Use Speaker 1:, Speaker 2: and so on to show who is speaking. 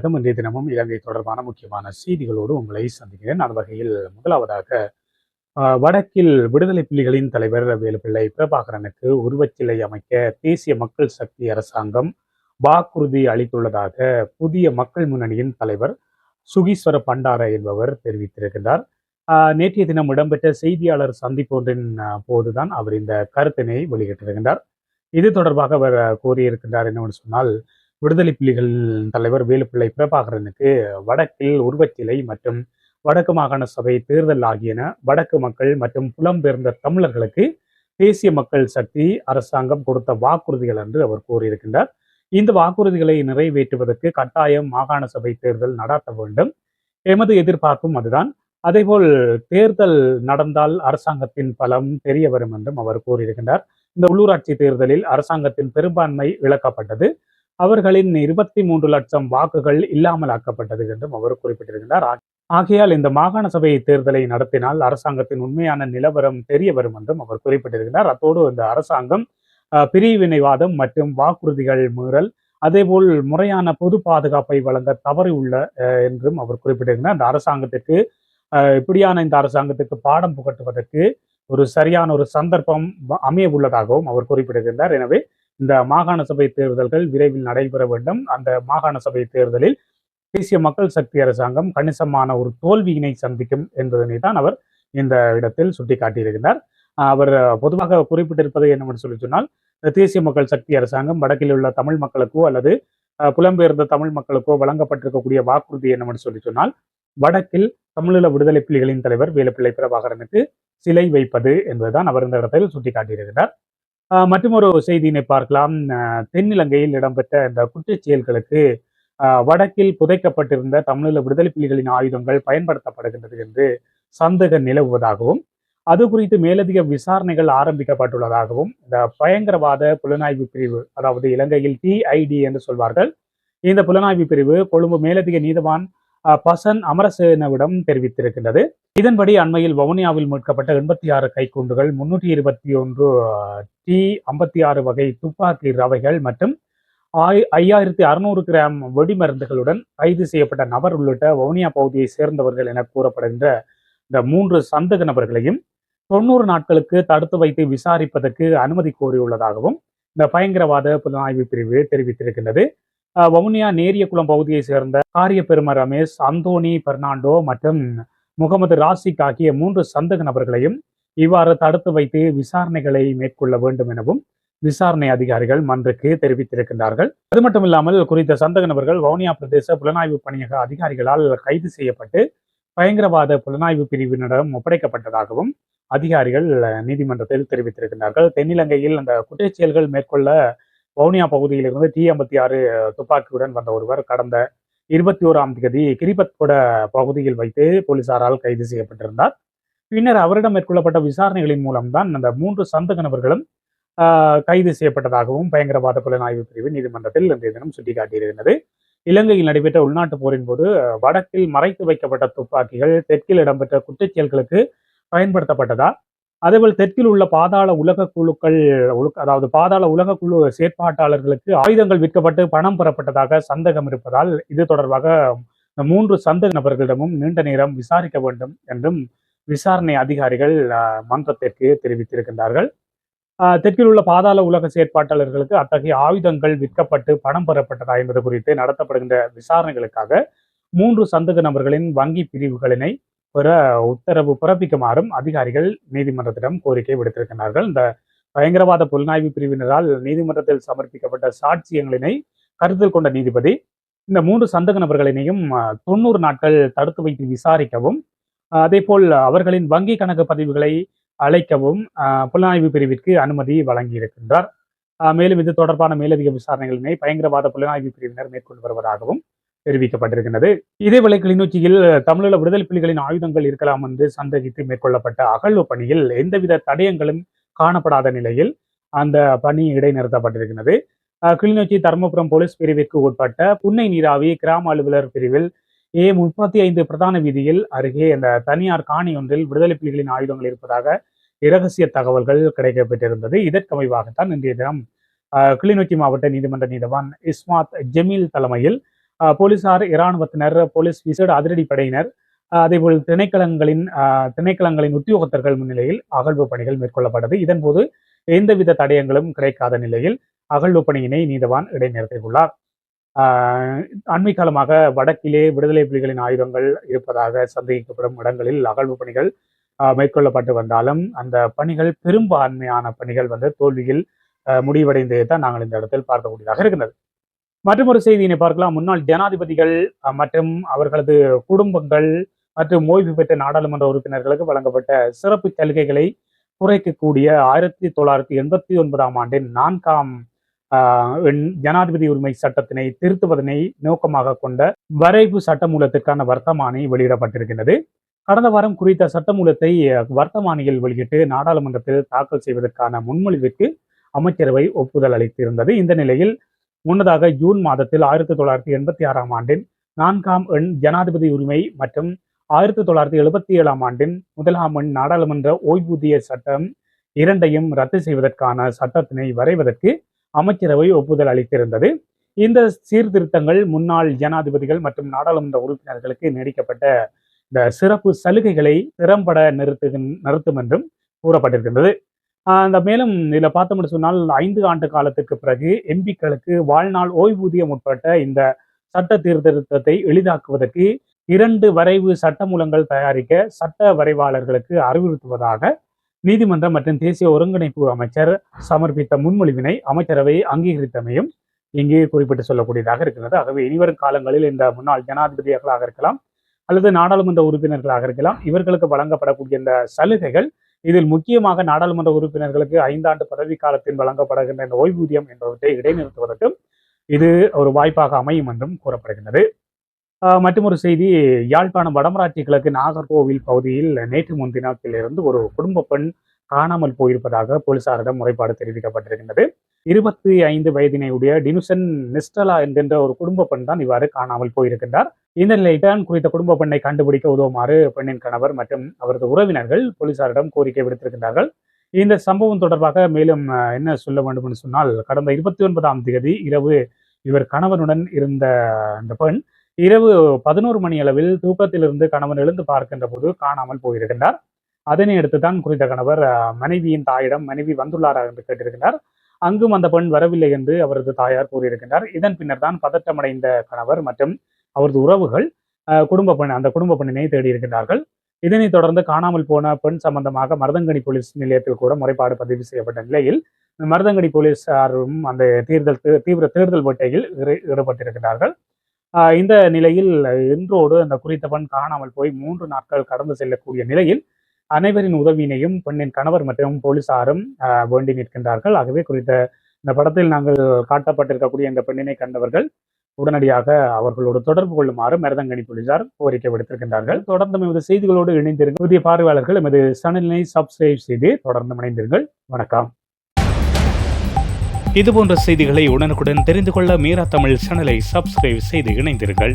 Speaker 1: வணக்கம் இன்றைய தினமும் இலங்கை தொடர்பான முக்கியமான செய்திகளோடு உங்களை சந்திக்கிறேன். அந்த வகையில் முதலாவதாக வடக்கில் விடுதலை புலிகளின் தலைவர் வேலுப்பிள்ளை பிரபாகரனுக்கு உருவச்சிலை அமைக்க தேசிய மக்கள் சக்தி அரசாங்கம் வாக்குறுதி அளித்துள்ளதாக புதிய மக்கள் முன்னணியின் தலைவர் சுகீஸ்வர பண்டார என்பவர் தெரிவித்திருக்கிறார் நேற்றைய தினம் இடம்பெற்ற செய்தியாளர் சந்திப்பு ஒன்றின் போதுதான் அவர் இந்த கருத்தினை வெளியிட்டிருக்கின்றார். இது தொடர்பாக அவர் கூறியிருக்கின்றார் என்னவென்று சொன்னால் விடுதலை புலிகள் தலைவர் வேலுப்பிள்ளை பிரபாகரனுக்கு வடக்கில் உருவச்சிலை மற்றும் வடக்கு மாகாண சபை தேர்தல் ஆகியன வடக்கு மக்கள் மற்றும் புலம்பெயர்ந்த தமிழர்களுக்கு தேசிய மக்கள் சக்தி அரசாங்கம் கொடுத்த வாக்குறுதிகள் என்று அவர் கூறியிருக்கின்றார். இந்த வாக்குறுதிகளை நிறைவேற்றுவதற்கு கட்டாயம் மாகாண சபை தேர்தல் நடாத்த வேண்டும். எமது எதிர்பார்ப்பும் அதுதான். அதேபோல் தேர்தல் நடந்தால் அரசாங்கத்தின் பலம் தெரிய வரும் என்றும் அவர் கூறியிருக்கின்றார். இந்த உள்ளூராட்சி தேர்தலில் அரசாங்கத்தின் பெரும்பான்மை இழக்கப்பட்டது. அவர்களின் இருபத்தி மூன்று லட்சம் வாக்குகள் இல்லாமல் ஆக்கப்பட்டது என்றும் அவர் குறிப்பிட்டிருக்கிறார். ஆகையால் இந்த மாகாண சபை தேர்தலை நடத்தினால் அரசாங்கத்தின் உண்மையான நிலவரம் தெரிய வரும் என்றும் அவர் குறிப்பிட்டிருக்கிறார். அத்தோடு இந்த அரசாங்கம் பிரிவினைவாதம் மற்றும் வாக்குறுதிகள் மீறல் அதேபோல் முறையான பொது பாதுகாப்பை வழங்க தவறியுள்ள அஹ், என்றும் அவர் குறிப்பிட்டிருக்கிறார். இந்த அரசாங்கத்திற்கு இப்படியான இந்த அரசாங்கத்துக்கு பாடம் புகட்டுவதற்கு ஒரு சரியான ஒரு சந்தர்ப்பம் வ- அமைய உள்ளதாகவும் அவர் குறிப்பிட்டிருக்கிறார். எனவே இந்த மாகாண சபை தேர்தல்கள் விரைவில் நடைபெற வேண்டும். அந்த மாகாண சபை தேர்தலில் தேசிய மக்கள் சக்தி அரசாங்கம் கணிசமான ஒரு தோல்வியினை சந்திக்கும் என்பதனை தான் அவர் இந்த இடத்தில் சுட்டிக்காட்டியிருக்கிறார். அவர் பொதுவாக குறிப்பிட்டிருப்பது என்னவென்று சொல்லி சொன்னால் தேசிய மக்கள் சக்தி அரசாங்கம் வடக்கில் உள்ள தமிழ் மக்களுக்கோ அல்லது ஆஹ் புலம்பெயர்ந்த தமிழ் மக்களுக்கோ வழங்கப்பட்டிருக்கக்கூடிய வாக்குறுதி என்னவென்று சொல்லி சொன்னால் வடக்கில் தமிழீழ விடுதலை புலிகளின் தலைவர் வேலுப்பிள்ளை பிரபாகரனுக்கு சிலை வைப்பது என்பதுதான் அவர் இந்த இடத்தில் சுட்டிக்காட்டியிருக்கிறார். மற்றும் ஒரு செய்தியினை பார்க்கலாம். தென்னிலங்கையில் இடம்பெற்ற இந்த குற்றச் செயல்களுக்கு வடக்கில் புதைக்கப்பட்டிருந்த தமிழீழ விடுதலை புலிகளின் ஆயுதங்கள் பயன்படுத்தப்படுகின்றது என்று சந்தேகம் நிலவுவதாகவும் அது குறித்து மேலதிக விசாரணைகள் ஆரம்பிக்கப்பட்டுள்ளதாகவும் இந்த பயங்கரவாத புலனாய்வு பிரிவு அதாவது இலங்கையில் டிஐடி என்று சொல்வார்கள். இந்த புலனாய்வு பிரிவு கொழும்பு மேலதிக நீதவான் பசன் அமரசேனவிடம் தெரிவித்திருக்கின்றது. இதன்படி அண்மையில் வவுனியாவில் மீட்கப்பட்ட எண்பத்தி ஆறு கைக்குண்டுகள் முன்னூற்றி இருபத்தி ஒன்று டி ஐம்பத்தி ஆறு வகை துப்பாக்கி ரவைகள் மற்றும் ஆய் ஐயாயிரத்தி அறுநூறு கிராம் வெடிமருந்துகளுடன் கைது செய்யப்பட்ட நபர் உள்ளிட்ட வவுனியா பகுதியை சேர்ந்தவர்கள் என கூறப்படுகின்ற இந்த மூன்று சந்தேக நபர்களையும் தொண்ணூறு நாட்களுக்கு தடுத்து வைத்து விசாரிப்பதற்கு அனுமதி கோரியுள்ளதாகவும் இந்த பயங்கரவாத புலனாய்வு பிரிவு தெரிவித்திருக்கின்றது. வவுனியா நேரியகுளம் பகுதியை சேர்ந்த காரிய பெரும ரமேஷ் அந்தோனி பெர்னாண்டோ மற்றும் முகமது ராசிக் ஆகிய மூன்று சந்தக நபர்களையும் இவ்வாறு தடுத்து வைத்து விசாரணைகளை மேற்கொள்ள வேண்டும் எனவும் விசாரணை அதிகாரிகள் மன்றுக்கு தெரிவித்திருக்கின்றார்கள். அது மட்டும் இல்லாமல் குறித்த சந்தக நபர்கள் வவுனியா பிரதேச புலனாய்வு பணியக அதிகாரிகளால் கைது செய்யப்பட்டு பயங்கரவாத புலனாய்வு பிரிவினரிடம் ஒப்படைக்கப்பட்டதாகவும் அதிகாரிகள் நீதிமன்றத்தில் தெரிவித்திருக்கிறார்கள் தென்னிலங்கையில் அந்த குற்றச்செயல்கள் மேற்கொள்ள வவுனியா பகுதியிலிருந்து டி ஐம்பத்தி ஆறு துப்பாக்கியுடன் வந்த ஒருவர் கடந்த இருபத்தி ஓராம் தேதி கிரிபத்கொட பகுதியில் வைத்து போலீசாரால் கைது செய்யப்பட்டிருந்தார். பின்னர் அவரிடம் மேற்கொள்ளப்பட்ட விசாரணைகளின் மூலம்தான் அந்த மூன்று சந்தக நபர்களும் ஆஹ், கைது செய்யப்பட்டதாகவும் பயங்கரவாத புலனாய்வு பிரிவு நீதிமன்றத்தில் இன்றைய தினம் சுட்டிக்காட்டியிருந்தது இலங்கையில் நடைபெற்ற உள்நாட்டு போரின் போது வடக்கில் மறைத்து வைக்கப்பட்ட துப்பாக்கிகள் தெற்கில் இடம்பெற்ற குற்றச்செயல்களுக்கு பயன்படுத்தப்பட்டதா? அதேபோல் தெற்கில் உள்ள பாதாள உலக குழுக்கள் அதாவது பாதாள உலக குழு செயற்பாட்டாளர்களுக்கு ஆயுதங்கள் விற்கப்பட்டு பணம் பெறப்பட்டதாக சந்தேகம் இருப்பதால் இது தொடர்பாக மூன்று சந்தேக நபர்களிடமும் நீண்ட நேரம் விசாரிக்க வேண்டும் என்றும் விசாரணை அதிகாரிகள் மன்றத்திற்கு தெரிவித்திருக்கின்றார்கள். தெற்கில் உள்ள பாதாள உலக செயற்பாட்டாளர்களுக்கு அத்தகைய ஆயுதங்கள் விற்கப்பட்டு பணம் பெறப்பட்டதா என்பது குறித்து நடத்தப்படுகின்ற விசாரணைகளுக்காக மூன்று சந்தேக நபர்களின் வங்கி பிரிவுகளினை பெற உத்தரவு பிறப்பிக்குமாறும் அதிகாரிகள் நீதிமன்றத்திடம் கோரிக்கை விடுத்திருக்கிறார்கள் இந்த பயங்கரவாத புலனாய்வு பிரிவினரால் நீதிமன்றத்தில் சமர்ப்பிக்கப்பட்ட சாட்சியங்களினை கருத்தில் கொண்ட நீதிபதி இந்த மூன்று சந்தக நபர்களினையும் தொண்ணூறு நாட்கள் தடுத்து வைத்து விசாரிக்கவும் அதேபோல் அவர்களின் வங்கி கணக்கு பதிவுகளை அழைக்கவும் புலனாய்வு பிரிவிற்கு அனுமதி வழங்கியிருக்கின்றார். மேலும் இது தொடர்பான மேலதிக விசாரணைகளினை பயங்கரவாத புலனாய்வு பிரிவினர் மேற்கொண்டு வருவதாகவும் தெரிவிக்கப்பட்டிருக்கின்றது. இதேவேளை கிளிநொச்சியில் தமிழீழ விடுதலை புலிகளின் ஆயுதங்கள் இருக்கலாம் என்று சந்தேகித்து மேற்கொள்ளப்பட்ட அகழ்வு பணியில் எந்தவித தடயங்களும் காணப்படாத நிலையில் அந்த பணி இடைநிறுத்தப்பட்டிருக்கிறது கிளிநொச்சி தர்மபுரம் போலீஸ் பிரிவிற்கு உட்பட்ட புன்னை நீராவி கிராம அலுவலர் பிரிவில் ஏ முப்பத்தி ஐந்து பிரதான வீதியில் அருகே அந்த தனியார் காணி ஒன்றில் விடுதலை புலிகளின் ஆயுதங்கள் இருப்பதாக இரகசிய தகவல்கள் கிடைக்கப்பெற்றிருந்தது. இதற்கமைவாகத்தான் இன்றைய தினம் கிளிநொச்சி மாவட்ட நீதிமன்ற நீதவான் இஸ்மாத் ஜெமீல் தலைமையில் போலீசார் இராணுவத்தினர் போலீஸ் விசேட அதிரடி படையினர் அதேபோல் திணைக்களங்களின் திணைக்களங்களின் உத்தியோகத்தர்கள் முன்னிலையில் அகழ்வு பணிகள் மேற்கொள்ளப்பட்டது. இதன்போது எந்தவித தடயங்களும் கிடைக்காத நிலையில் அகழ்வு பணியினை நீதவான் இடைநிறுத்தியுள்ளார். ஆஹ் அண்மை காலமாக வடக்கிலே விடுதலை புலிகளின் ஆயுதங்கள் இருப்பதாக சந்தேகிக்கப்படும் இடங்களில் அகழ்வு பணிகள் மேற்கொள்ளப்பட்டு வந்தாலும் அந்த பணிகள் பெரும்பான்மையான பணிகள் வந்து தோல்வியில் ஆஹ் முடிவடைந்ததை தான் நாங்கள் இந்த இடத்தில் பார்க்கக்கூடியதாக இருக்கின்றது. மற்றொரு செய்தியினை பார்க்கலாம். முன்னாள் ஜனாதிபதிகள் மற்றும் அவர்களது குடும்பங்கள் மற்றும் ஓய்வு பெற்ற நாடாளுமன்ற உறுப்பினர்களுக்கு வழங்கப்பட்ட சிறப்பு சலுகைகளை குறைக்கக்கூடிய ஆயிரத்தி தொள்ளாயிரத்தி எண்பத்தி ஒன்பதாம் ஆண்டின் நான்காம் ஆஹ் ஜனாதிபதி உரிமை சட்டத்தினை திருத்துவதனை நோக்கமாக கொண்ட வரைவு சட்டமூலத்திற்கான வர்த்தமானி வெளியிடப்பட்டிருக்கின்றது. கடந்த வாரம் குறித்த சட்டமூலத்தை வர்த்தமானியில் வெளியிட்டு நாடாளுமன்றத்தில் தாக்கல் செய்வதற்கான முன்மொழிவிற்கு அமைச்சரவை ஒப்புதல் அளித்திருந்தது. இந்த நிலையில் முன்னதாக ஜூன் மாதத்தில் ஆயிரத்தி தொள்ளாயிரத்தி எண்பத்தி ஆறாம் ஆண்டின் நான்காம் எண் ஜனாதிபதி உரிமை மற்றும் ஆயிரத்தி தொள்ளாயிரத்தி எழுபத்தி ஏழாம் ஆண்டின் முதலாம் எண் நாடாளுமன்ற ஓய்வூதிய சட்டம் இரண்டையும் ரத்து செய்வதற்கான சட்டத்தினை வரைவதற்கு அமைச்சரவை ஒப்புதல் அளித்திருந்தது. இந்த சீர்திருத்தங்கள் முன்னாள் ஜனாதிபதிகள் மற்றும் நாடாளுமன்ற உறுப்பினர்களுக்கு நீடிக்கப்பட்ட இந்த சிறப்பு சலுகைகளை திறம்பட நிறுத்து நிறுத்தும் என்றும் கூறப்பட்டிருக்கின்றது. அந்த மேலும் இதில் பார்த்தோம்னு சொன்னால் ஐந்து ஆண்டு காலத்துக்கு பிறகு எம்பிக்களுக்கு வாழ்நாள் ஓய்வூதியம் உட்பட்ட இந்த சட்ட சீர்திருத்தத்தை எளிதாக்குவதற்கு இரண்டு வரைவு சட்டமூலங்கள் தயாரிக்க சட்ட வரைவாளர்களுக்கு அறிவுறுத்துவதாக நீதிமன்றம் மற்றும் தேசிய ஒருங்கிணைப்பு அமைச்சர் சமர்ப்பித்த முன்மொழிவினை அமைச்சரவை அங்கீகரித்தமையும் இங்கே குறிப்பிட்டு சொல்லக்கூடியதாக இருக்கிறது. ஆகவே இனிவரும் காலங்களில் இந்த முன்னாள் ஜனாதிபதிகளாக இருக்கலாம் அல்லது நாடாளுமன்ற உறுப்பினர்களாக இருக்கலாம் இவர்களுக்கு வழங்கப்படக்கூடிய இந்த சலுகைகள் இதில் முக்கியமாக நாடாளுமன்ற உறுப்பினர்களுக்கு ஐந்தாண்டு பதவி காலத்தில் வழங்கப்படுகின்ற இந்த ஓய்வூதியம் என்பவற்றை இடைநிறுத்துவதற்கும் இது ஒரு வாய்ப்பாக அமையும் என்றும் கூறப்படுகின்றது. மற்றொரு செய்தி யாழ்ப்பாணம் வடமராட்சி கிழக்கு நாகர்கோவில் பகுதியில் நேற்று முன்தினத்திலிருந்து ஒரு குடும்ப பெண் காணாமல் போயிருப்பதாக போலீசாரிடம் முறைப்பாடு தெரிவிக்கப்பட்டிருக்கின்றது. இருபத்தி ஐந்து வயதினையுடைய டினுசன் நிஸ்டலா என்கின்ற ஒரு குடும்ப பெண் தான் இவ்வாறு காணாமல் போயிருக்கின்றார். இந்த நிலையில்தான் குறித்த குடும்ப பெண்ணை கண்டுபிடிக்க உதவுமாறு பெண்ணின் கணவர் மற்றும் அவரது உறவினர்கள் போலீசாரிடம் கோரிக்கை விடுத்திருக்கின்றார்கள். இந்த சம்பவம் தொடர்பாக மேலும் என்ன சொல்ல வேண்டும் என்று சொன்னால் கடந்த இருபத்தி ஒன்பதாம் தேதி இரவு இவர் கணவனுடன் இருந்த அந்த பெண் இரவு பதினோரு மணி அளவில் தூக்கத்திலிருந்து கணவன் எழுந்து பார்க்கின்ற போது காணாமல் போயிருக்கின்றார். அதனை அடுத்து தான் குறித்த கணவர் அஹ், மனைவியின் தாயிடம் மனைவி வந்துள்ளாரா என்று கேட்டிருக்கிறார் அங்கும் அந்த பெண் வரவில்லை என்று அவரது தாயார் கூறியிருக்கின்றார். இதன் பின்னர் தான் பதற்றமடைந்த கணவர் மற்றும் அவரது உறவுகள் குடும்ப பெண் அந்த குடும்ப பெண்ணினை தேடியிருக்கிறார்கள் இதனைத் தொடர்ந்து காணாமல் போன பெண் சம்பந்தமாக மருதங்கனி போலீஸ் நிலையத்தில் கூட முறைப்பாடு பதிவு செய்யப்பட்ட நிலையில் மருதங்கனி போலீஸாரும் அந்த தேர்தல் தீவிர தேர்தல் வேட்டையில் ஈடுபட்டிருக்கிறார்கள் இந்த நிலையில் இன்றோடு அந்த குறித்த பெண் காணாமல் போய் மூன்று நாட்கள் கடந்து செல்லக்கூடிய நிலையில் அனைவரின் உதவியினையும் பெண்ணின் கணவர் மற்றும் போலீசாரும் வேண்டி நிற்கின்றார்கள். ஆகவே குறித்த இந்த படத்தில் நாங்கள் காட்டப்பட்டிருக்கக்கூடிய இந்த பெண்ணினை கண்டவர்கள் உடனடியாக அவர்களோடு தொடர்பு கொள்ளுமாறு மருதங்கனி போலீசார் கோரிக்கை விடுத்திருக்கின்றார்கள். தொடர்ந்து எமது செய்திகளோடு இணைந்திருங்கள். புதிய பார்வையாளர்கள் எமது சேனலினை சப்ஸ்கிரைப் செய்து தொடர்ந்து இணைந்திருங்கள். வணக்கம்.
Speaker 2: இதுபோன்ற செய்திகளை உடனுக்குடன் தெரிந்து கொள்ள மீரா தமிழ் சேனலை சப்ஸ்கிரைப் செய்து இணைந்திருங்கள்.